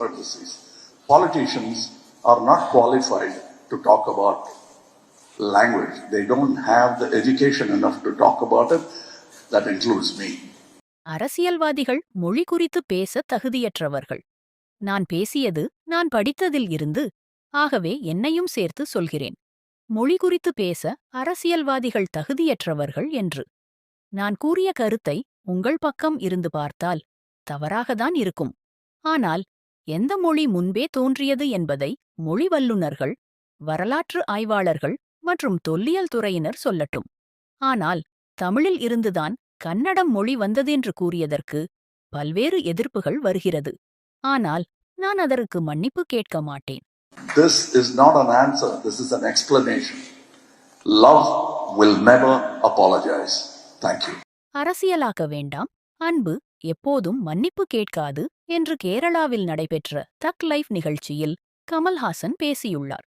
Disease. Politicians are not qualified to talk about language. They don't have the education enough to talk about it. That includes me. அரசியல்வாதிகள் மொழி குறித்து பேச தகுதியற்றவர்கள் நான் பேசியது நான் படித்ததில் இருந்து ஆகவே என்னையும் சேர்த்து சொல்கிறேன் மொழி குறித்து பேச அரசியல்வாதிகள் தகுதியற்றவர்கள் என்று நான் கூறிய கருத்தை உங்கள் பக்கம் இருந்து பார்த்தால் தவறாகத்தான் இருக்கும் ஆனால் எந்த மொழி முன்பே தோன்றியது என்பதை மொழி வல்லுநர்கள் வரலாற்று ஆய்வாளர்கள் மற்றும் தொல்லியல் துறையினர் சொல்லட்டும் ஆனால் தமிழில் இருந்துதான் கன்னடம் மொழி வந்ததென்று கூறியதற்கு பல்வேறு எதிர்ப்புகள் வருகிறது ஆனால் நான் அதற்கு மன்னிப்பு கேட்க மாட்டேன் This is not an answer. This is an explanation. Love will never apologize. Thank you. அரசியலாக்க வேண்டாம் அன்பு எப்போதும் மன்னிப்பு கேட்காது என்று கேரளாவில் நடைபெற்ற தக் லைஃப் நிகழ்ச்சியில் கமல்ஹாசன் பேசியுள்ளார்.